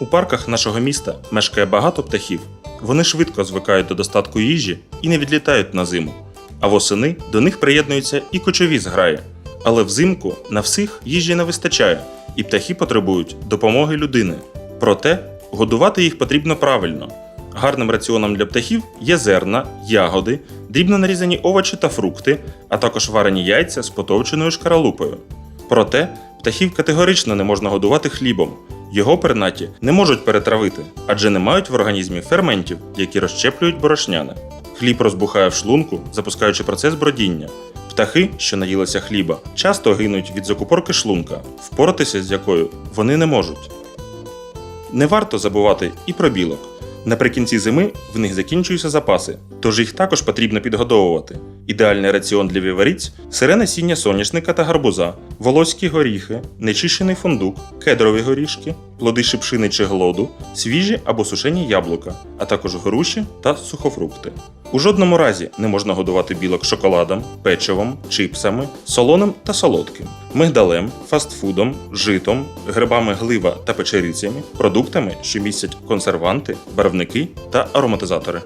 У парках нашого міста мешкає багато птахів. Вони швидко звикають до достатку їжі і не відлітають на зиму. А восени до них приєднуються і кочові зграї. Але взимку на всіх їжі не вистачає, і птахи потребують допомоги людини. Проте годувати їх потрібно правильно. Гарним раціоном для птахів є зерна, ягоди, дрібно нарізані овочі та фрукти, а також варені яйця з потовченою шкаралупою. Проте птахів категорично не можна годувати хлібом. Його пернаті не можуть перетравити, адже не мають в організмі ферментів, які розщеплюють борошняне. Хліб розбухає в шлунку, запускаючи процес бродіння. Птахи, що наїлися хліба, часто гинуть від закупорки шлунка, впоратися з якою вони не можуть. Не варто забувати і про білок. Наприкінці зими в них закінчуються запаси, тож їх також потрібно підгодовувати. Ідеальний раціон для віваріць сире насіння соняшника та гарбуза, волоські горіхи, нечищений фундук, кедрові горішки, плоди шипшини чи глоду, свіжі або сушені яблука, а також груші та сухофрукти. У жодному разі не можна годувати білок шоколадом, печивом, чипсами, солоним та солодким, мигдалем, фастфудом, житом, грибами глива та печерицями, продуктами, що містять консерванти, барвники та ароматизатори.